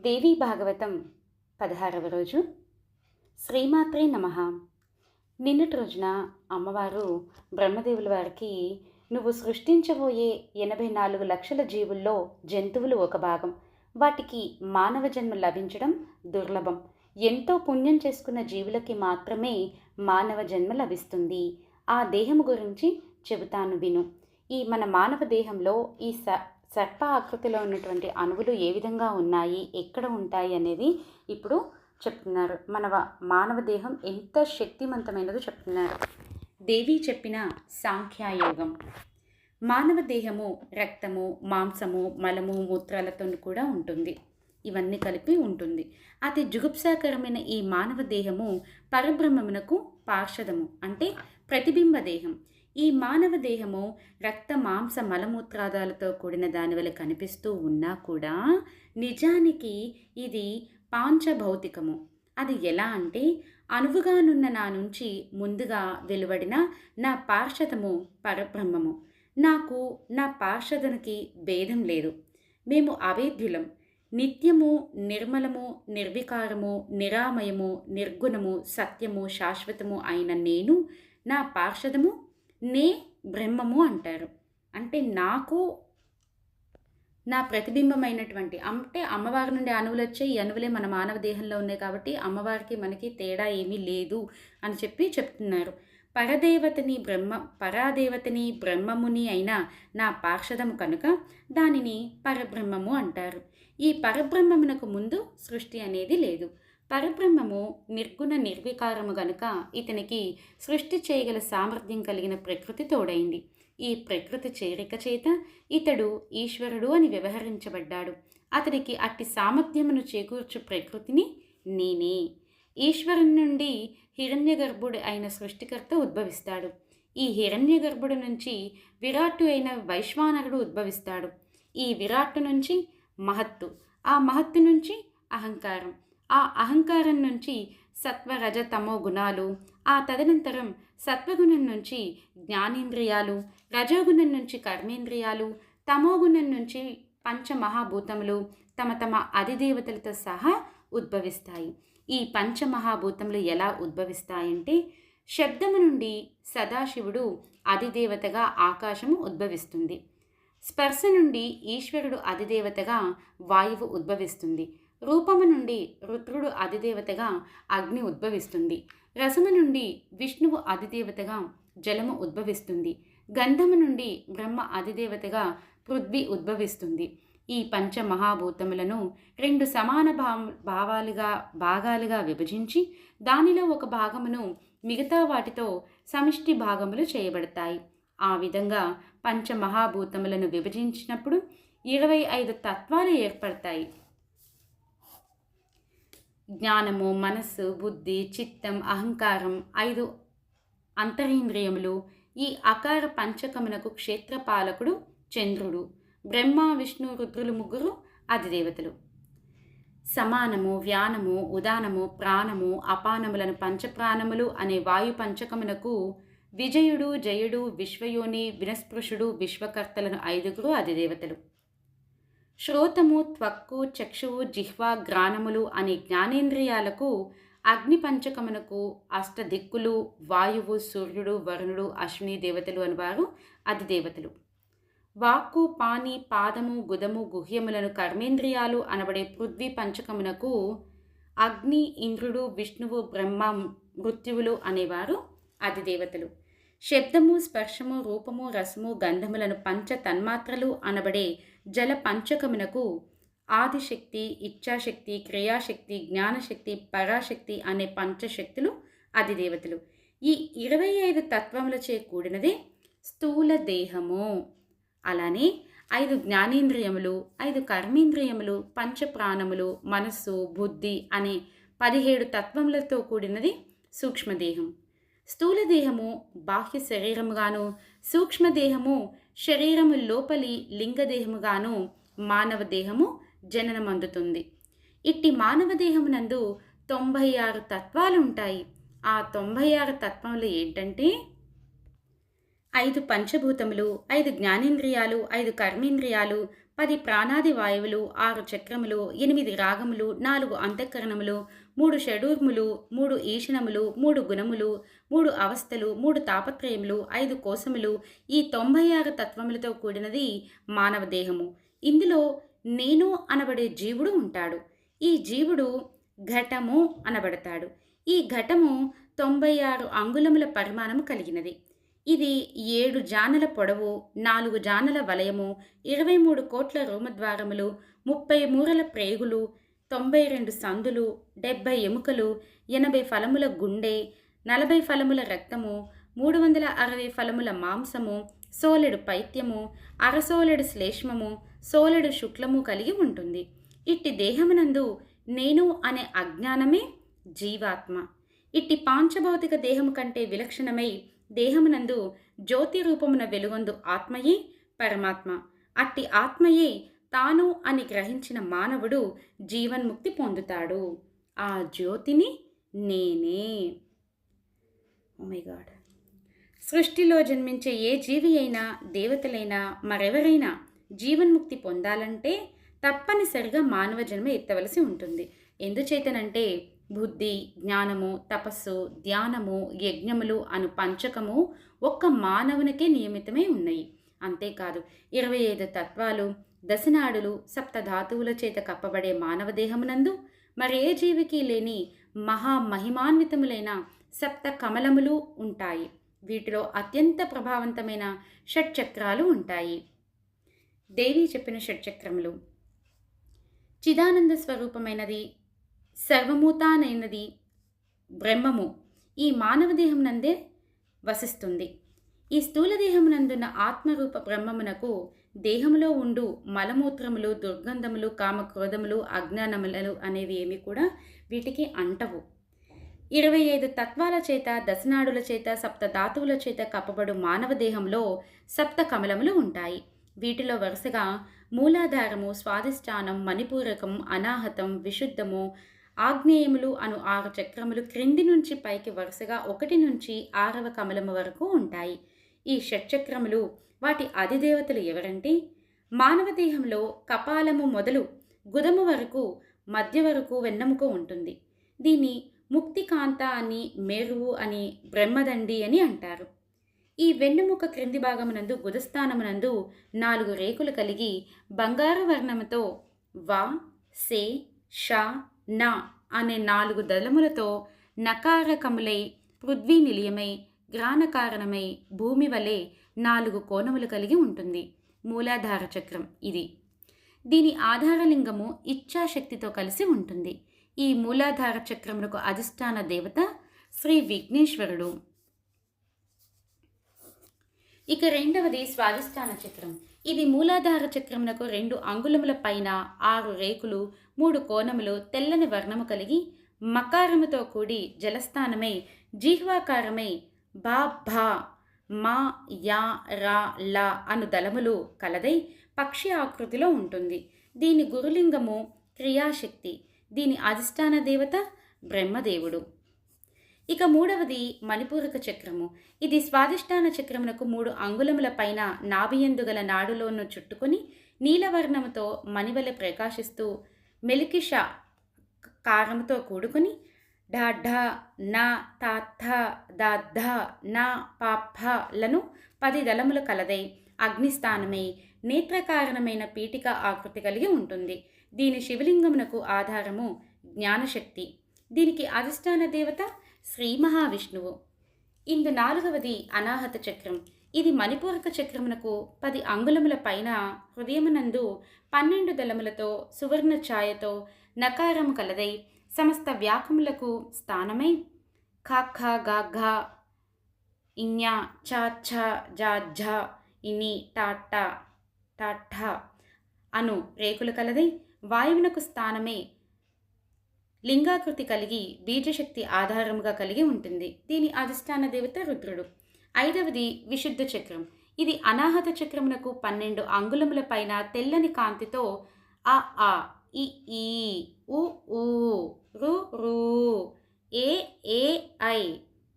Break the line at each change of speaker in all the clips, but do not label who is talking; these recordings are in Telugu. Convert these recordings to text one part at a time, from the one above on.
దేవీ భాగవతం పదహారవ రోజు. శ్రీమాత్రే నమ. నిన్నటి రోజున అమ్మవారు బ్రహ్మదేవుల వారికి నువ్వు సృష్టించబోయే ఎనభై నాలుగు లక్షల జీవుల్లో జంతువులు ఒక భాగం. వాటికి మానవ జన్మ లభించడం దుర్లభం. ఎంతో పుణ్యం చేసుకున్న జీవులకి మాత్రమే మానవ జన్మ లభిస్తుంది. ఆ దేహము గురించి చెబుతాను విను. ఈ మన మానవ దేహంలో ఈ స సర్ప ఆకృతిలో ఉన్నటువంటి అణువులు ఏ విధంగా ఉన్నాయి? ఎక్కడ ఉంటాయి? అనేది ఇప్పుడు చెప్తున్నారు. మన మానవ దేహం ఎంత శక్తివంతమైనదో చెప్తున్నారు. దేవి చెప్పిన సాంఖ్యాయోగం. మానవ దేహము రక్తము మాంసము మలము మూత్రాలతో కూడా ఉంటుంది. ఇవన్నీ కలిపి ఉంటుంది. అతి జుగుప్సాకరమైన ఈ మానవ దేహము పరబ్రహ్మమునకు పార్షదము అంటే ప్రతిబింబ దేహం. ఈ మానవ దేహము రక్త మాంస మలమూత్రాదాలతో కూడిన దాని కనిపిస్తూ ఉన్నా కూడా నిజానికి ఇది పాంచభౌతికము. అది ఎలా అంటే అనువుగానున్న నా నుంచి ముందుగా వెలువడిన నా పార్షదము పరబ్రహ్మము. నాకు నా పార్షదునికి భేదం లేదు. మేము అవేద్యులం. నిత్యము నిర్మలము నిర్వికారము నిరామయము నిర్గుణము సత్యము శాశ్వతము అయిన నేను నా పార్షదము నే బ్రహ్మము అంటారు. అంటే నాకు నా ప్రతిబింబమైనటువంటి అంటే అమ్మవారి నుండి అణువులు వచ్చే ఈ అణువులే మన మానవ దేహంలో ఉన్నాయి కాబట్టి అమ్మవారికి మనకి తేడా ఏమీ లేదు అని చెప్పి చెప్తున్నారు. పరదేవతని బ్రహ్మ పరాదేవతని బ్రహ్మముని అయిన నా పార్షదము కనుక దానిని పరబ్రహ్మము అంటారు. ఈ పరబ్రహ్మమునకు ముందు సృష్టి అనేది లేదు. పరబ్రహ్మము నిర్గుణ నిర్వికారము గనుక ఇతనికి సృష్టి చేయగల సామర్థ్యం కలిగిన ప్రకృతి తోడైంది. ఈ ప్రకృతి చేరిక చేత ఇతడు ఈశ్వరుడు అని వ్యవహరించబడ్డాడు. అతనికి అట్టి సామర్థ్యమును చేకూర్చు ప్రకృతిని నేనే. ఈశ్వరుని నుండి హిరణ్యగర్భుడు అయిన సృష్టికర్త ఉద్భవిస్తాడు. ఈ హిరణ్యగర్భుడు నుంచి విరాట్టు అయిన వైశ్వానరుడు ఉద్భవిస్తాడు. ఈ విరాట్టు నుంచి మహత్తు ఆ మహత్తు నుంచి అహంకారం. ఆ అహంకారం నుంచి సత్వరజ తమో గుణాలు ఆ తదనంతరం సత్వగుణం నుంచి జ్ఞానేంద్రియాలు రజోగుణం నుంచి కర్మేంద్రియాలు తమోగుణం నుంచి పంచమహాభూతములు తమ తమ అధిదేవతలతో సహా ఉద్భవిస్తాయి. ఈ పంచమహాభూతములు ఎలా ఉద్భవిస్తాయంటే శబ్దము నుండి సదాశివుడు అధిదేవతగా ఆకాశము ఉద్భవిస్తుంది. స్పర్శ నుండి ఈశ్వరుడు అధిదేవతగా వాయువు ఉద్భవిస్తుంది. రూపము నుండి రుద్రుడు అధిదేవతగా అగ్ని ఉద్భవిస్తుంది. రసము నుండి విష్ణువు అధిదేవతగా జలము ఉద్భవిస్తుంది. గంధము నుండి బ్రహ్మ అధిదేవతగా పృథ్వీ ఉద్భవిస్తుంది. ఈ పంచమహాభూతములను రెండు సమాన భా భావాలుగా భాగాలుగా విభజించి దానిలో ఒక భాగమును మిగతా వాటితో సమిష్టి భాగములు చేయబడతాయి. ఆ విధంగా పంచమహాభూతములను విభజించినప్పుడు ఇరవై ఐదు తత్వాలు ఏర్పడతాయి. జ్ఞానము మనస్సు బుద్ధి చిత్తం అహంకారం ఐదు అంతరింద్రియములు ఈ అకార పంచకమునకు క్షేత్రపాలకుడు చంద్రుడు బ్రహ్మ విష్ణు రుద్రులు ముగ్గురు అధిదేవతలు. సమానము వ్యానము ఉదానము ప్రాణము అపానములను పంచప్రాణములు అనే వాయు పంచకమునకు విజయుడు జయుడు విశ్వయోని వినస్పృశుడు విశ్వకర్తలను ఐదుగురు అధిదేవతలు. శ్రోతము త్వక్కు చక్షువు జిహ్వ గ్రాణములు అనే జ్ఞానేంద్రియాలకు అగ్నిపంచకమునకు అష్టదిక్కులు వాయువు సూర్యుడు వరుణుడు అశ్విని దేవతలు అనివారు అధిదేవతలు వాక్కు పాని పాదము గుదము గుహ్యములను కర్మేంద్రియాలు అనబడే పృథ్వీ పంచకమునకు అగ్ని ఇంద్రుడు విష్ణువు బ్రహ్మ మృత్యువులు అనేవారు అధిదేవతలు శబ్దము స్పర్శము రూపము రసము గంధములను పంచ తన్మాత్రలు అనబడే జల పంచకమునకు ఆదిశక్తి ఇచ్ఛాశక్తి క్రియాశక్తి జ్ఞానశక్తి పరాశక్తి అనే పంచశక్తులు అధిదేవతలు. ఈ ఇరవై ఐదు తత్వములచే కూడినదే స్థూల దేహము. అలానే ఐదు జ్ఞానేంద్రియములు ఐదు కర్మేంద్రియములు పంచప్రాణములు మనస్సు బుద్ధి అనే పదిహేడు తత్వములతో కూడినది సూక్ష్మదేహం. స్థూలదేహము బాహ్య శరీరముగాను సూక్ష్మదేహము శరీరము లోపలి లింగదేహముగాను మానవ దేహము జననమందుతుంది. ఇట్టి మానవ దేహమునందు తొంభై ఆరు తత్వాలు ఉంటాయి ఆ తొంభై ఆరు తత్వములు ఏంటంటే ఐదు పంచభూతములు ఐదు జ్ఞానేంద్రియాలు ఐదు కర్మేంద్రియాలు పది ప్రాణాది వాయువులు ఆరు చక్రములు ఎనిమిది రాగములు నాలుగు అంతఃకరణములు మూడు షడూర్ములు మూడు ఈషణములు మూడు గుణములు మూడు అవస్థలు మూడు తాపత్రయములు ఐదు కోశములు ఈ తొంభై ఆరు తత్వములతో కూడినది మానవ దేహము. ఇందులో నేను అనబడే జీవుడు ఉంటాడు. ఈ జీవుడు ఘటము అనబడతాడు. ఈ ఘటము తొంభై ఆరు అంగుళముల పరిమాణము కలిగినది. ఇది ఏడు జానల పొడవు నాలుగు జానల వలయము ఇరవై మూడు కోట్ల రోమద్వారములు ముప్పై మూరల ప్రేగులు తొంభై రెండు సందులు డెబ్బై ఎముకలు ఎనభై ఫలముల గుండె నలభై ఫలముల రక్తము మూడు వందల అరవై ఫలముల మాంసము సోలెడు పైత్యము అరసోలెడు శ్లేష్మము సోలెడు శుక్లము కలిగి ఉంటుంది. ఇట్టి దేహమునందు నేను అనే అజ్ఞానమే జీవాత్మ. ఇట్టి పాంచభౌతిక దేహము కంటే విలక్షణమై దేహమునందు జ్యోతి రూపమున వెలుగొందు ఆత్మయే పరమాత్మ. అట్టి ఆత్మయే తాను అని గ్రహించిన మానవుడు జీవన్ముక్తి పొందుతాడు. ఆ జ్యోతిని నేనే. Oh మై గాడ్ సృష్టిలో జన్మించే ఏ జీవి అయినా దేవతలైనా మరెవరైనా జీవన్ముక్తి పొందాలంటే తప్పనిసరిగా మానవ జన్మ ఎత్తవలసి ఉంటుంది. ఎందుచేతనంటే బుద్ధి జ్ఞానము తపస్సు ధ్యానము యజ్ఞములు అను పంచకము ఒక్క మానవునికే నియమితమై ఉన్నాయి. అంతేకాదు ఇరవై ఐదు తత్వాలు దశనాడులు సప్త ధాతువుల చేత కప్పబడే మానవ దేహమునందు మరే జీవికి లేని మహా మహిమాన్వితములైన సప్త కమలములు ఉంటాయి. వీటిలో అత్యంత ప్రభావవంతమైన షట్చక్రాలు ఉంటాయి. దేవి చెప్పిన షట్చక్రములు. చిదానంద స్వరూపమైనది సర్వమూతానైనది బ్రహ్మము ఈ మానవ దేహం నందే వసిస్తుంది. ఈ స్థూల దేహమునందున్న ఆత్మరూప బ్రహ్మమునకు దేహములో ఉండు మలమూత్రములు దుర్గంధములు కామక్రోధములు అజ్ఞానములు అనేవి ఏమి కూడా వీటికి అంటవు. ఇరవై ఐదు తత్వాల చేత దశనాడుల చేత సప్త ధాతువుల చేత కప్పబడు మానవ దేహంలో సప్త కమలములు ఉంటాయి. వీటిలో వరుసగా మూలాధారము స్వాధిష్టానం మణిపూరకం అనాహతం విశుద్ధము ఆగ్నేయములు అను ఆరు చక్రములు క్రింది నుంచి పైకి వరుసగా ఒకటి నుంచి ఆరవ కమలము వరకు ఉంటాయి. ఈ షట్చక్రములు వాటి అధిదేవతలు ఎవరంటే? మానవ దేహంలో కపాలము మొదలు గుదము వరకు మధ్య వరకు వెన్నెముక ఉంటుంది. దీన్ని ముక్తికాంత అని మేరువు అని బ్రహ్మదండి అని అంటారు. ఈ వెన్నుముక క్రింది భాగమునందు గుదస్థానమునందు నాలుగు రేకులు కలిగి బంగారు వర్ణముతో వా సే షా నా అనే నాలుగు దళములతో నకారకములై పృథ్వీ నిలయమై గ్రానకారణమై భూమి వలె నాలుగు కోణములు కలిగి ఉంటుంది. మూలాధార చక్రం ఇది. దీని ఆధారలింగము ఇచ్ఛాశక్తితో కలిసి ఉంటుంది. ఈ మూలాధార చక్రమునకు అధిష్టాన దేవత శ్రీ విఘ్నేశ్వరుడు. ఇక రెండవది స్వాధిష్టాన చక్రం. ఇది మూలాధార చక్రమునకు రెండు అంగుళముల పైన ఆరు రేకులు మూడు కోణములు తెల్లని వర్ణము కలిగి మకారముతో కూడి జలస్థానమై జీహ్వాకారమై బా భా మా యా రా లా అను దళములు కలదై పక్షి ఆకృతిలో ఉంటుంది. దీని గురులింగము క్రియాశక్తి దీని అధిష్టాన దేవత బ్రహ్మదేవుడు. ఇక మూడవది మణిపూరక చక్రము. ఇది స్వాదిష్టాన చక్రమునకు మూడు అంగుళముల పైన నాభియందు గల నాడులోను చుట్టుకొని నీలవర్ణముతో మణివలె ప్రకాశిస్తూ మెలికిష కారముతో కూడుకొని ఢ నా తాత దాధ నా పా లను పది దళములు కలదై అగ్నిస్థానమై నేత్రకారణమైన పీఠిక ఆకృతి కలిగి ఉంటుంది. దీని శివలింగమునకు ఆధారము జ్ఞానశక్తి. దీనికి అధిష్టాన దేవత శ్రీ మహావిష్ణువు. ఇందు నాలుగవది అనాహత చక్రం. ఇది మణిపూరక చక్రమునకు పది అంగుళముల పైన హృదయమునందు పన్నెండు దళములతో సువర్ణ ఛాయతో నకారము కలదై సమస్త వ్యాకములకు స్థానమై ఖ గా ఇన్యా చాఛ ఛా ఝ ఇని టాట టాఠ అను రేకులు కలదై వాయువునకు స్థానమే లింగాకృతి కలిగి బీజశక్తి ఆధారముగా కలిగి ఉంటుంది. దీని అధిష్టాన దేవత రుద్రుడు. ఐదవది విశుద్ధ చక్రం. ఇది అనాహత చక్రమునకు పన్నెండు అంగుళముల పైన తెల్లని కాంతితో అ ఆ ఇ ఈ ఉ ఊ రు రు ఏ ఏ ఐ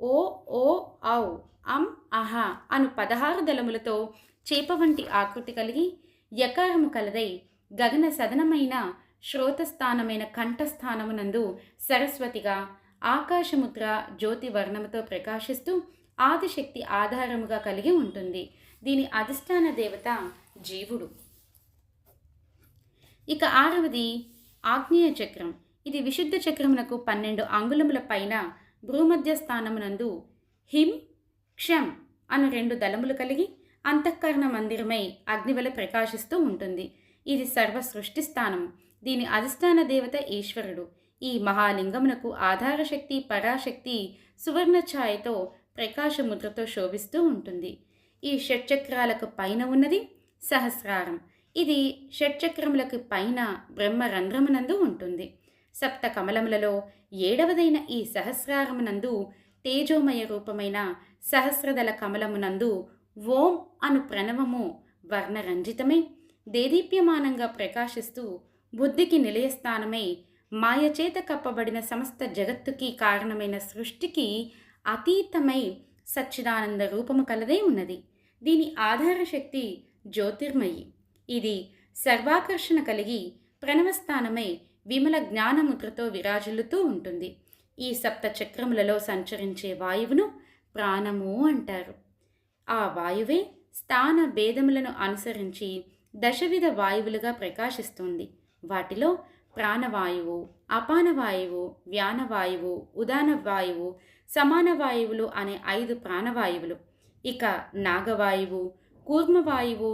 ఓ ఓ ఔ అం అహ అను పదహారు దళములతో చేప వంటి ఆకృతి కలిగి యకారము కలదై గగన సదనమైన శ్రోతస్థానమైన కంఠస్థానమునందు సరస్వతిగా ఆకాశముద్ర జ్యోతి వర్ణముతో ప్రకాశిస్తూ ఆదిశక్తి ఆధారముగా కలిగి ఉంటుంది. దీని అధిష్టాన దేవత జీవుడు. ఇక ఆరవది ఆగ్నేయ చక్రం. ఇది విశుద్ధ చక్రమునకు పన్నెండు అంగుళముల పైన భూమధ్య స్థానమునందు హిం క్షం అను రెండు దళములు కలిగి అంతఃకరణ మందిరమై అగ్నివల ప్రకాశిస్తూ ఉంటుంది. ఇది సర్వ సృష్టి స్థానము. దీని అధిష్టాన దేవత ఈశ్వరుడు. ఈ మహాలింగమునకు ఆధారశక్తి పరాశక్తి సువర్ణ ఛాయతో ప్రకాశముద్రతో శోభిస్తూ ఉంటుంది. ఈ షట్చక్రాలకు పైన ఉన్నది సహస్రారం. ఇది షట్చక్రములకు పైన బ్రహ్మరంధ్రమునందు ఉంటుంది. సప్త కమలములలో ఏడవదైన ఈ సహస్రారమునందు తేజోమయ రూపమైన సహస్రదళ కమలమునందు ఓం అను ప్రణవము వర్ణరంజితమై. దేదీప్యమానంగా ప్రకాశిస్తూ బుద్ధికి నిలయస్థానమై మాయచేత కప్పబడిన సమస్త జగత్తుకి కారణమైన సృష్టికి అతీతమై సచ్చిదానంద రూపము కలదై ఉన్నది. దీని ఆధార శక్తి జ్యోతిర్మయి. ఇది సర్వాకర్షణ కలిగి ప్రణవస్థానమై విమల జ్ఞానముద్రతో విరాజిల్లుతూ ఉంటుంది. ఈ సప్త చక్రములలో సంచరించే వాయువును ప్రాణము అంటారు. ఆ వాయువే స్థాన భేదములను అనుసరించి దశవిధ వాయువులుగా ప్రకాశిస్తుంది. వాటిలో ప్రాణవాయువు అపానవాయువు వ్యానవాయువు ఉదానవాయువు సమానవాయువులు అనే ఐదు ప్రాణవాయువులు ఇక నాగవాయువు కూర్మవాయువు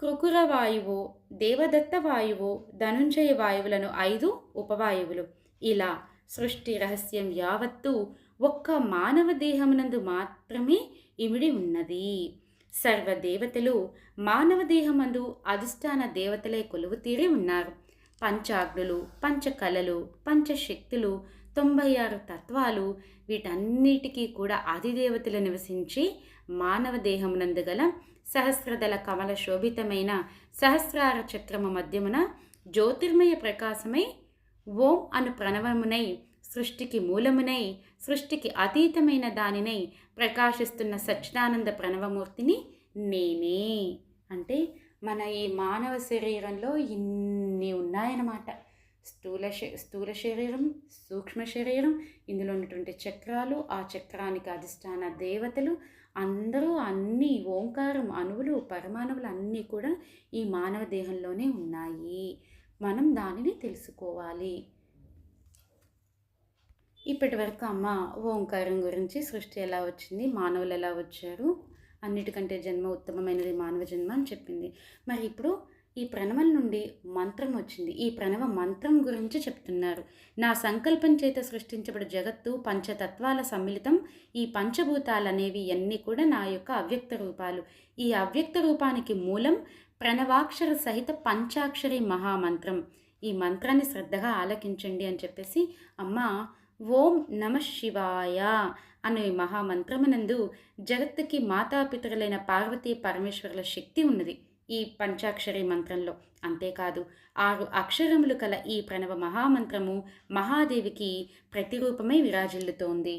కృకురవాయువు దేవదత్త వాయువు ధనుంజయ వాయువులను ఐదు ఉపవాయువులు. ఇలా సృష్టి రహస్యం యావత్తు ఒక్క మానవ దేహమునందు మాత్రమే ఇమిడి ఉన్నది. సర్వదేవతలు మానవ దేహమందు అధిష్టాన దేవతలే కొలువు తీరి ఉన్నారు. పంచాగ్నులు పంచకళలు పంచశక్తులు తొంభై ఆరు తత్వాలు వీటన్నిటికీ కూడా ఆదిదేవతలు నివసించి మానవ దేహమునందు గల సహస్రదళ కమల శోభితమైన సహస్రార చక్రము మధ్యమున జ్యోతిర్మయ ప్రకాశమై ఓం అను ప్రణవమునై సృష్టికి మూలమునై సృష్టికి అతీతమైన దానినై ప్రకాశిస్తున్న సచ్చిదానంద ప్రణవమూర్తిని నేనే. అంటే మన ఈ మానవ శరీరంలో ఇన్ని ఉన్నాయన్నమాట. స్థూల శ- స్థూల శరీరం సూక్ష్మ శరీరం ఇందులో ఉన్నటువంటి చక్రాలు ఆ చక్రానికి అధిష్టాన దేవతలు అందరూ అన్ని ఓంకారం అణువులు పరమాణువులు అన్నీ కూడా ఈ మానవ దేహంలోనే ఉన్నాయి. మనం దానిని తెలుసుకోవాలి. ఇప్పటి వరకు అమ్మ ఓంకారం గురించి సృష్టి ఎలా వచ్చింది మానవులు ఎలా వచ్చారు అన్నిటికంటే జన్మ ఉత్తమమైనది మానవ జన్మ అని చెప్పింది. మరి ఇప్పుడు ఈ ప్రణవం నుండి మంత్రం వచ్చింది. ఈ ప్రణవ మంత్రం గురించి చెప్తున్నారు. నా సంకల్పం చేత సృష్టించబడి జగత్తు పంచతత్వాల సమ్మిళితం. ఈ పంచభూతాలనేవి అన్నీ కూడా నా యొక్క అవ్యక్త రూపాలు. ఈ అవ్యక్త రూపానికి మూలం ప్రణవాక్షర సహిత పంచాక్షరి మహామంత్రం. ఈ మంత్రాన్ని శ్రద్ధగా ఆలకించండి అని చెప్పేసి అమ్మ ఓం నమ శివాయ అనే మహామంత్రమునందు జగత్తుకి మాతాపితరులైన పార్వతీ పరమేశ్వరుల శక్తి ఉన్నది. ఈ పంచాక్షరి మంత్రంలో. అంతేకాదు ఆరు అక్షరములు కల ఈ ప్రణవ మహామంత్రము మహాదేవికి ప్రతిరూపమై విరాజిల్లుతోంది.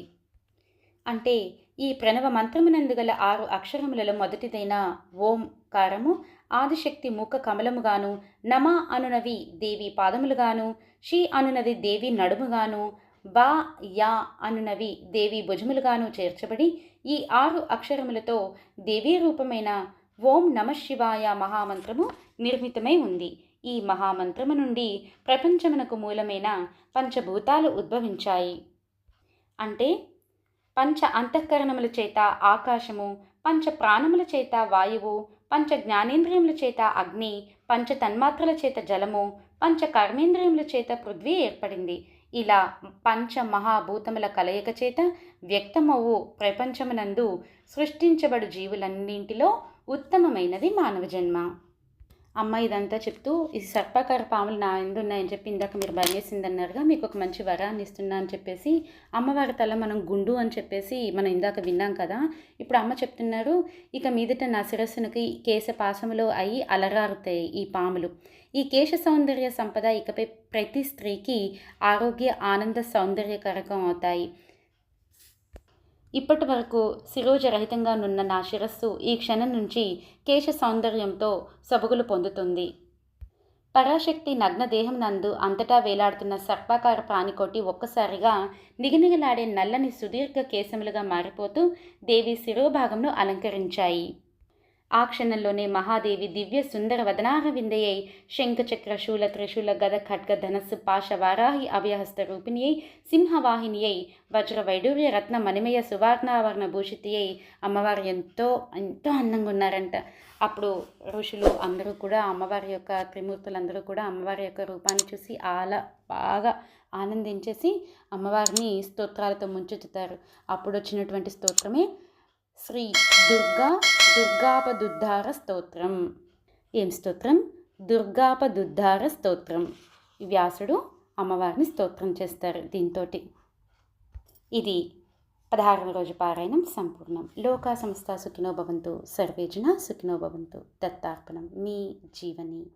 అంటే ఈ ప్రణవ మంత్రమునందు గల ఆరు అక్షరములలో మొదటిదైన ఓంకారము ఆదిశక్తి ముఖ కమలముగాను నమ అనునవి దేవి పాదములుగాను షి అనునది దేవి నడుముగాను బా యా అనునవి దేవి భుజములుగాను చేర్చబడి ఈ ఆరు అక్షరములతో దేవీ రూపమైన ఓం నమ శివాయ మహామంత్రము నిర్మితమై ఉంది. ఈ మహామంత్రము నుండి ప్రపంచమునకు మూలమైన పంచభూతాలు ఉద్భవించాయి. అంటే పంచ అంతఃకరణముల చేత ఆకాశము పంచ ప్రాణముల చేత వాయువు పంచ జ్ఞానేంద్రియముల చేత అగ్ని పంచ తన్మాత్రల చేత జలము పంచ కర్మేంద్రియముల చేత పృథ్వీ ఏర్పడింది. ఇలా పంచ మహాభూతముల కలయిక చేత వ్యక్తమవు ప్రపంచమునందు సృష్టించబడు జీవులన్నింటిలో ఉత్తమమైనది మానవ జన్మ. అమ్మ ఇదంతా చెప్తూ ఈ సర్పాకార పాములు నా ఎందు ఉన్నాయని చెప్పి ఇందాక మీరు భయమేసింది అన్నారుగా మీకు ఒక మంచి వరాన్ని ఇస్తున్నా అని చెప్పేసి అమ్మవారి తల మనం గుండు అని చెప్పేసి మనం ఇందాక విన్నాం కదా ఇప్పుడు అమ్మ చెప్తున్నారు ఇక మీదట నా శిరస్సునికి కేశ పాశములో అయి అలరారుతాయి ఈ పాములు. ఈ కేశ సౌందర్య సంపద ఇకపై ప్రతి స్త్రీకి ఆరోగ్య ఆనంద సౌందర్యకరకం అవుతాయి. ఇప్పటి వరకు శిరోజరహితంగా నున్న నా శిరస్సు ఈ క్షణం నుంచి కేశ సౌందర్యంతో సొబగులు పొందుతుంది. పరాశక్తి నగ్నదేహం నందు అంతటా వేలాడుతున్న సర్పాకార ప్రాణికోటి ఒక్కసారిగా నిగనిగలాడే నల్లని సుదీర్ఘ కేశములుగా మారిపోతూ దేవి శిరోభాగంను అలంకరించాయి. ఆ క్షణంలోనే మహాదేవి దివ్య సుందర వదనార విందయ్యై శంఖచక్ర శూల త్రిశూల గద ఖడ్గ ధనస్సు పాశ వారాహి అవ్యహస్త రూపిణి అయి సింహవాహిని అయి వజ్ర వైడూర్య రత్న మణిమయ సువర్ణావరణ భూషితి అయి అమ్మవారు ఎంతో ఎంతో అందంగా ఉన్నారంట అప్పుడు ఋషులు అందరూ కూడా అమ్మవారి యొక్క త్రిమూర్తులందరూ కూడా అమ్మవారి యొక్క రూపాన్ని చూసి ఆల బాగా ఆనందించేసి అమ్మవారిని స్తోత్రాలతో ముంచెత్తుతారు. అప్పుడు వచ్చినటువంటి స్తోత్రమే శ్రీ దుర్గా దుర్గాపదుద్ధార స్తోత్రం. ఏం స్తోత్రం? దుర్గాపదుద్ధార స్తోత్రం. వ్యాసుడు అమ్మవారిని స్తోత్రం చేస్తారు దీంతో ఇది పదహారవ రోజు పారాయణం సంపూర్ణం. లోకా సంస్థ సుఖినో భవంతు. సర్వేజన సుఖినో భవంతు. దత్తార్పణం. మీ జీవని.